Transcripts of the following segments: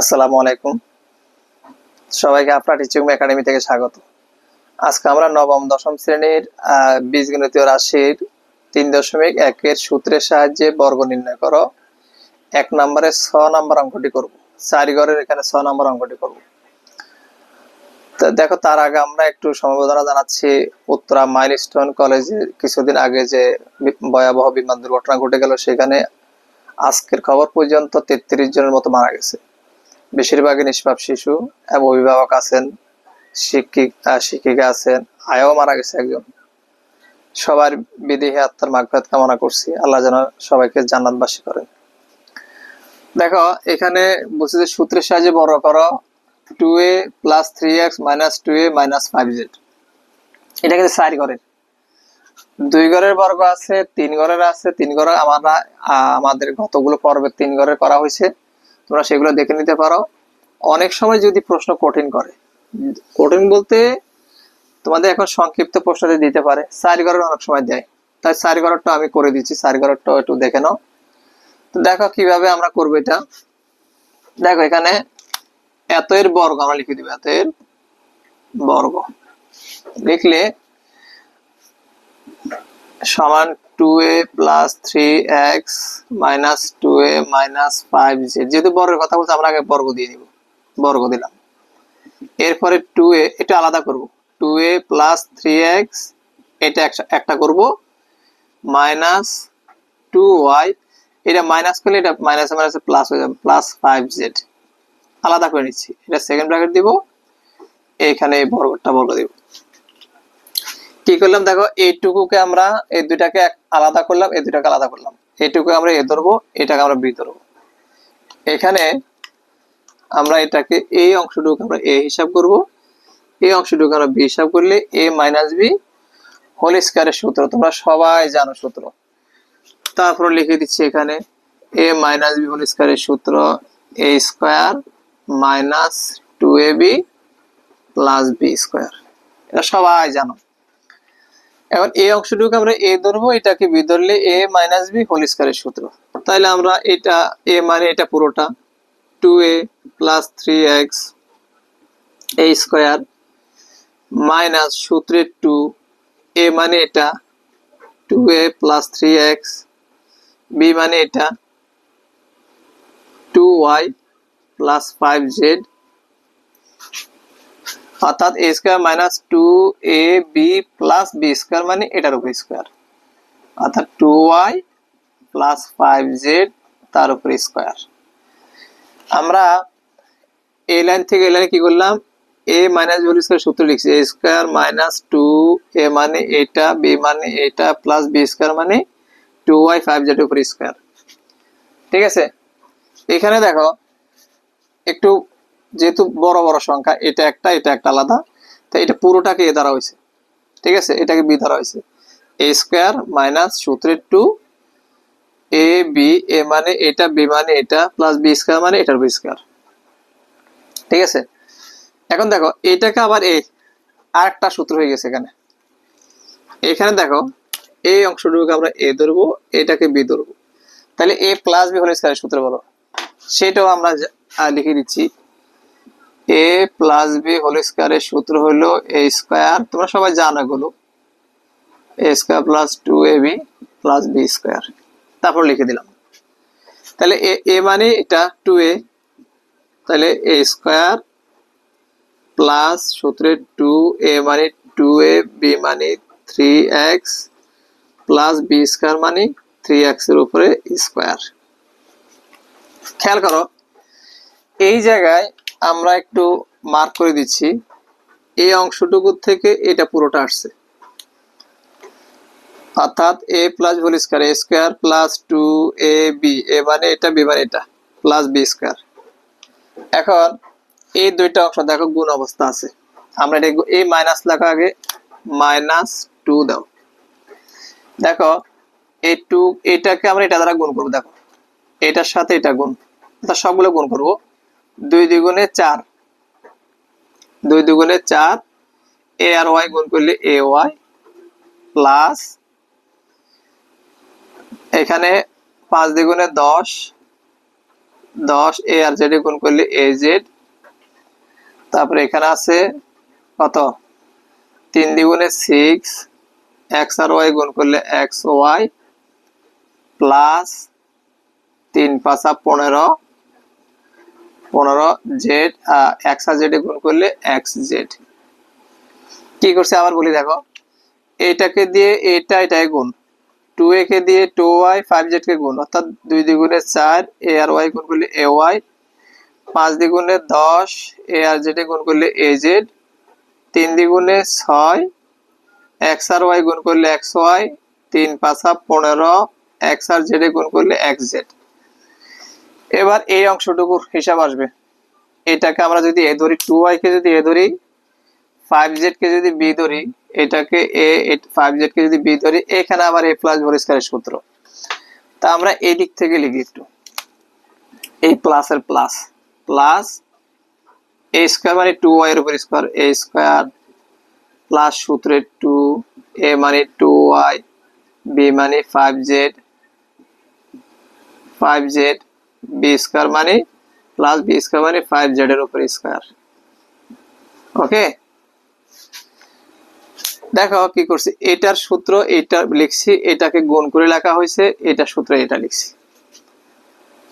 আসসালামু আলাইকুম। সবাইকে আপনার টিচিং একাডেমি থেকে স্বাগত। আজকে আমরা নবম, দশম শ্রেণির বীজগণিতীয় রাশির তিন দশমিক একের সূত্রের সাহায্যে বর্গ নির্ণয় করো। এক নম্বরে ছ নম্বর অঙ্কটি করব। চারি ঘরের এখানে ছ নম্বর অঙ্কটি করব। তো দেখো, তার আগে আমরা একটু সমবেদনা জানাচ্ছি উত্তরা মাইলস্টোন কলেজে কিছুদিন আগে যে ভয়াবহ বিমান দুর্ঘটনা ঘটে গেল, সেখানে আজকের খবর পর্যন্ত তেত্রিশ জনের মতো মারা গেছে। বেশিরভাগই নিষ্পাপ শিশু এবং অভিভাবক আছেন, শিক্ষিক শিক্ষিকা আছেন, আয়াও মারা গেছে একজন। সবার বিদেহী আত্মার মাগফিরাত কামনা করছি। আল্লাহ যেন সবাইকে জান্নাতবাসী করেন দেখো, এখানে বলছে যে সূত্রের সাহায্যে বড় করো two A plus three X minus two A minus five Z এটা কিন্তু চার ঘরের। দুই ঘরের বর্গ আছে, তিন ঘরের আছে, তিন ঘরে আমরা আমাদের কতগুলো পর্বে তিন ঘরের করা হয়েছে? তোমরা সেগুলো দেখে নিতে পারো। অনেক সময় যদি প্রশ্ন কঠিন করে, কঠিন বলতে তোমাদের এখন সংক্ষিপ্ত প্রশ্নতে দিতে পারে। ঘরের অনেক সময় দেয়। তাই ঘরেরটা আমি করে দিচ্ছি। ঘরেরটা একটু দেখে নাও। তো দেখো কীভাবে আমরা করব এটা। দেখো এখানে এত এর বর্গ আমরা লিখে দিব এত এর বর্গ। লিখলে সমান two A plus three X minus two A minus five Z যেহেতু বর্গের কথা বলছি, আমরা আগে বর্গ দিয়ে নিব। বর্গ দিলাম। এরপরে টু এ এটা আলাদা করব। Two A plus three X এটা একটা- করব। মাইনাস টু ওয়াই এটা মাইনাস করলে এটা মাইনাস মাইনাস প্লাস হয়ে যাবে প্লাস ফাইভ জেড আলাদা করে নিচ্ছি। এটা সেকেন্ড ব্র্যাকেট দিব। এইখানে এই বর্গটা বর্গ দিব। কি করলাম? দেখো, এইটুকুকে আমরা এই দুইটাকে আলাদা করলাম, এই দুইটাকে আলাদা করলাম। এইটুকু আমরা এ ধরবো, এটাকে আমরা বি ধরবো। এখানে আমরা এটাকে এই অংশটুকু আমরা এ হিসাব করব। এই অংশটুকু আমরা বি হিসাব করলে এ মাইনাস বি হোল স্কয়ারের সূত্র, তোমরা সবাই জানো সূত্র। তারপর লিখে দিচ্ছি এখানে এ মাইনাস বি হোল স্কয়ারের সূত্র, A square minus two A B plus B square. এটা সবাই জানো। এখন এই অংশটুকু আমরা এ ধরবো, এটাকে বি ধরলে এ মাইনাস বি হোল স্কয়ারের সূত্র। তাহলে আমরা এটা, এ মানে এটা পুরোটা। Two A plus three X A square minus সূত্রের টু এ মানে এটা two A plus three X B মানে এটা two Y plus five Z অর্থাৎ A square minus two A B plus B square মানে এটার উপর স্কোয়ার অর্থাৎ two Y plus five Z তার উপর স্কোয়ার আমরা এই লাইন থেকে এই লাইনে কি করলাম? এ মাইনাস বি স্কোয়ার সূত্র লিখছি। A square minus two A মানে এটা বি মানে এটা প্লাস বি স্কোয়ার মানে টু ওয়াই ফাইভ জেড উপর স্কোয়ার ঠিক আছে? এখানে দেখো, একটু যেহেতু বড় বড় সংখ্যা, এটা একটা এটা একটা আলাদা। তো এটা পুরোটাকে এ দ্বারা হয়েছে। ঠিক আছে? এটাকে বি দ্বারা হয়েছে। এ স্কোয়ার মাইনাস সূত্রের টু, এ, বি, এ মানে এটা, বি মানে এটা, প্লাস বি স্কোয়ার মানে এটার বি স্কোয়ার। ঠিক আছে? এখন দেখো, এটাকে আবার এ আর একটা সূত্র হয়ে গেছে এখানে। এখানে দেখো এই অংশটুকুকে আমরা এ ধরবো, এটাকে বি ধরবো। তাহলে এ প্লাস বি হলে স্কোয়ারের সূত্র বলো। সেটাও আমরা লিখে দিচ্ছি। এ প্লাস বি হোল স্কোয়ারের সূত্র হলো এ স্কোয়ার তোমরা সবাই জানো এগুলো। A square plus two A B plus B square তারপর লিখে দিলাম। তাহলে এ এ মানে এটা টু এ তাহলে এ স্কোয়ার প্লাস সূত্রের টু এ মানে টু এ বি মানে three X plus B square মানে থ্রি এক্সের উপরে স্কোয়ার খেয়াল করো, এই জায়গায় আমরা একটু মার্ক করে দিচ্ছি। এই অংশটুকু থেকে এটা পুরোটা আসছে। অর্থাৎ A plus whole square A square plus two A B A মানে এটা বি মানে এটা প্লাস বি স্কোয়ার এখন এই দুইটা অংশ দেখো গুণ অবস্থা আছে। আমরা এটা এই মাইনাস লেখা আগে মাইনাস টু দাও। দেখো এ টু এটাকে আমরা এটা দ্বারা গুণ করব, দেখো। এটার সাথে এটা গুণ সবগুলো গুণ করব। দুই দ্বিগুণে চার। দুই দ্বিগুণে চার, এ আর ওয়াই গুণ করলে এ ওয়াই প্লাস এখানে পাঁচ দ্বিগুণে দশ দশ এ আর জেড গুণ করলে এ জেড। তারপরে এখানে আছে কত? তিন দ্বিগুণে সিক্স, এক্স আর ওয়াই গুণ করলে এক্স ওয়াই প্লাস তিন পাঁচা পনেরো পনেরো জেড এক্স আর জেডে গুণ করলে এক্স জেড কি করছে? আবার বলি দেখো। এইটাকে দিয়ে এটা এটাই গুণ। টু এ কে দিয়ে টু ওয়াই ফাইভ জেড কে গুণ। অর্থাৎ দুই দ্বিগুণে চার এ আর ওয়াই গুণ করলে এ ওয়াই পাঁচ দ্বিগুণে দশ এ আর জেডে গুণ করলে এ জেড তিন দ্বিগুণে ছয় এক্স আর ওয়াই গুণ করলে এক্স ওয়াই তিন পাঁচা পনেরো এক্স আর জেডে গুণ করলে এক্স জেড এবার এই অংশটুকুর হিসাব আসবে। এটাকে আমরা যদি এ ধরি টু কে যদি এ ধরি ফাইভ জেড কে যদি বি ধরি, এটাকে এ ফাইভ জেড কে যদি বি ধরি, এখানে আবার এ প্লাস ভোর সূত্র। তা আমরা এই দিক থেকে লিখি একটু। এই প্লাসের প্লাস প্লাস এ স্কোয়ার মানে টু ওয়াই এর উপর স্কোয়ার এ স্কোয়ার প্লাস সূত্রে টু এ মানে টু ওয়াই বি মানে five Z five Z B square মানে প্লাস বি স্কয়ার মানে ফাইভ জেড এর উপর স্কয়ার ওকে দেখো কি করছি, এটার সূত্র এটা লিখছি, এটাকে গুণ করে লেখা হয়েছে, এটা সূত্র এটা লিখছি।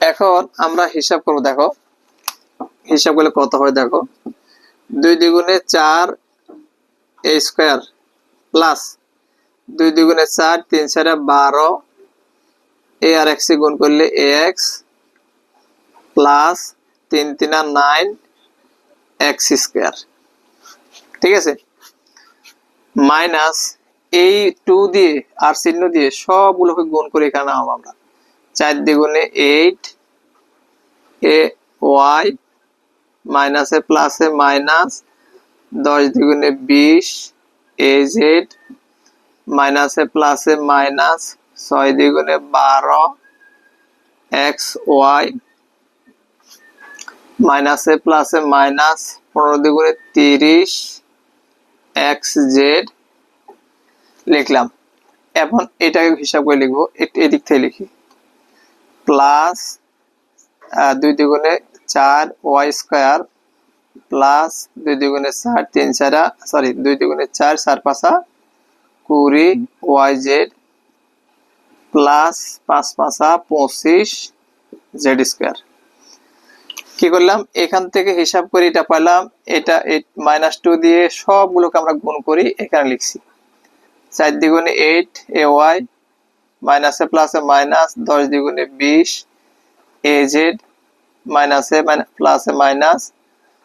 এখন আমরা হিসাব করব, দেখো, হিসাব করলে কত হয় দেখো, দুই দ্বিগুণে চার এ স্কোয়ার প্লাস দুই দ্বিগুণে চার, তিন চারে বারো এ আর এক্স গুণ করলে এ এক্স প্লাস তিন তিন নাইন এক্স স্কোয়ার ঠিক আছে? মাইনাস এই টু দিয়ে আর চিহ্ন দিয়ে সবগুলোকে গুণ করে এখানে নামাবো আমরা। চার দ্বিগুণে এইট এ ওয়াই মাইনাসে প্লাসে মাইনাস দশ দ্বিগুণে বিশ এ জেড মাইনাসে প্লাসে মাইনাস ছয় দ্বিগুণে বারো এক্স ওয়াই মাইনাসে প্লাসে মাইনাস পনেরো দ্বিগুণে তিরিশ এক্স জেড লিখলাম। এখন এটাকে হিসাব করে লিখব এদিক থেকে লিখি। প্লাস দুই দ্বিগুণে চার ওয়াই স্কোয়ার প্লাস দুই দ্বিগুণে চার, তিন চারা সরি দুই দ্বিগুণে চার চার পাঁচা কুড়ি ওয়াই জেড প্লাস পাঁচ পাঁচা পঁচিশ জেড স্কোয়ার কি করলাম? এখান থেকে হিসাব করে এটা পাইলাম এটা মাইনাস টু দিয়ে সবগুলোকে আমরা গুণ করি এখানে লিখছি। চার দ্বিগুণে এইট এ ওয়াই মাইনাসে প্লাসে মাইনাস দশ দ্বিগুণে বিশ, এ জেড মাইনাসে প্লাসে মাইনাস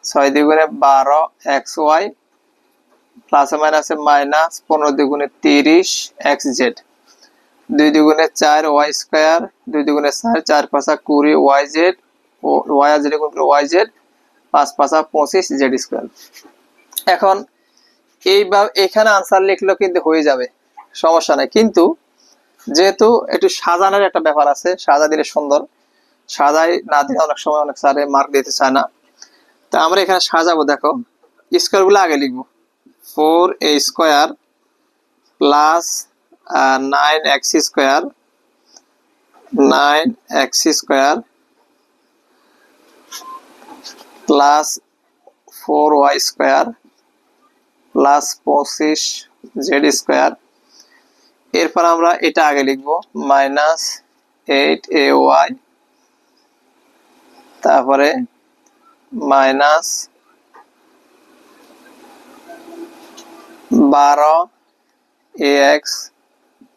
ছয় দ্বিগুণে বারো এক্স ওয়াই প্লাসে মাইনাসে মাইনাস পনেরো দ্বিগুণে তিরিশ এক্স জেড দুই দ্বিগুণে চার ওয়াই স্কোয়ার দুই দ্বিগুণে চার চার পাঁচা কুড়ি ওয়াই জেড ওয়াই আর জেড ওয়াই জেড পাঁচ পাঁচা পঁচিশ জেড স্কোয়ার এখন এইভাবে এখানে আনসার লিখলেও কিন্তু হয়ে যাবে, সমস্যা নাই। কিন্তু যেহেতু একটু সাজানোর একটা ব্যাপার আছে, সাজা দিলে সুন্দর। সাজাই না দিলে অনেক সময় অনেক স্যারে মার্ক দিতে চায় না। তা আমরা এখানে সাজাবো, দেখো। স্কোয়ারগুলো আগে লিখব। Four A square plus nine X square nine X square plus four Y square plus পঁচিশ জেড স্কোয়ার এরপর আমরা এটা আগে লিখব মাইনাস এইট এ ওয়াই তারপরে মাইনাস বারো এ এক্স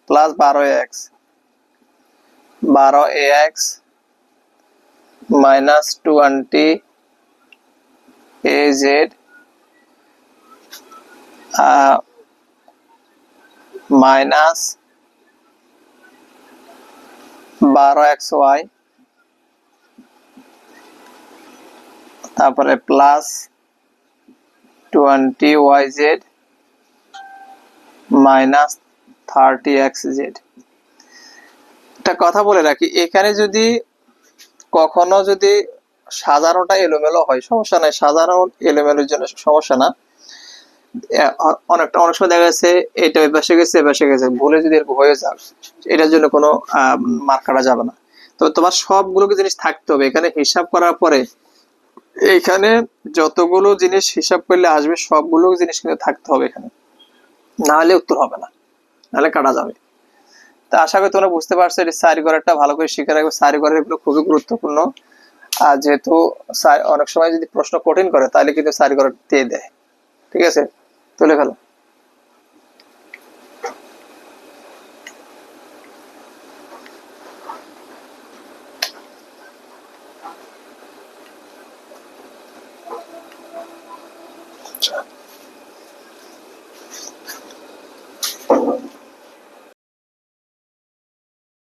প্লাস বারো এক্স বারো A X minus twenty A Z minus বারো এক্স ওয়াই তারপরে plus twenty Y Z minus thirty X Z একটা কথা বলে রাখি, এখানে যদি কখনো যদি সাজানোটা এলোমেলো হয়, সমস্যা নাই। সাজানো এলোমেলোর জন্য সমস্যা না। অনেকটা, অনেক সময় দেখা গেছে এটা ওই পাশে গেছে পাশে গেছে। ভুলে যদি এরকম হয়ে যাক এটার জন্য কোনো মার্ক কাটা যাবে না। তো তোমার সবগুলো জিনিস থাকতে হবে। এখানে হিসাব করার পরে এখানে যতগুলো জিনিস হিসাব করলে আসবে, সবগুলো জিনিস কিন্তু থাকতে হবে এখানে। না হলে উত্তর হবে না। নাহলে কাটা যাবে। তা আশা করি তোমরা বুঝতে পারছ, এটি সারি করাটা ভালো করে শিখে রাখবে। সারি করার এগুলো খুবই গুরুত্বপূর্ণ। আর যেহেতু অনেক সময় যদি প্রশ্ন কঠিন করে, তাহলে কিন্তু সারি দিয়ে দেয়। ঠিক আছে? তুলে ফেলো।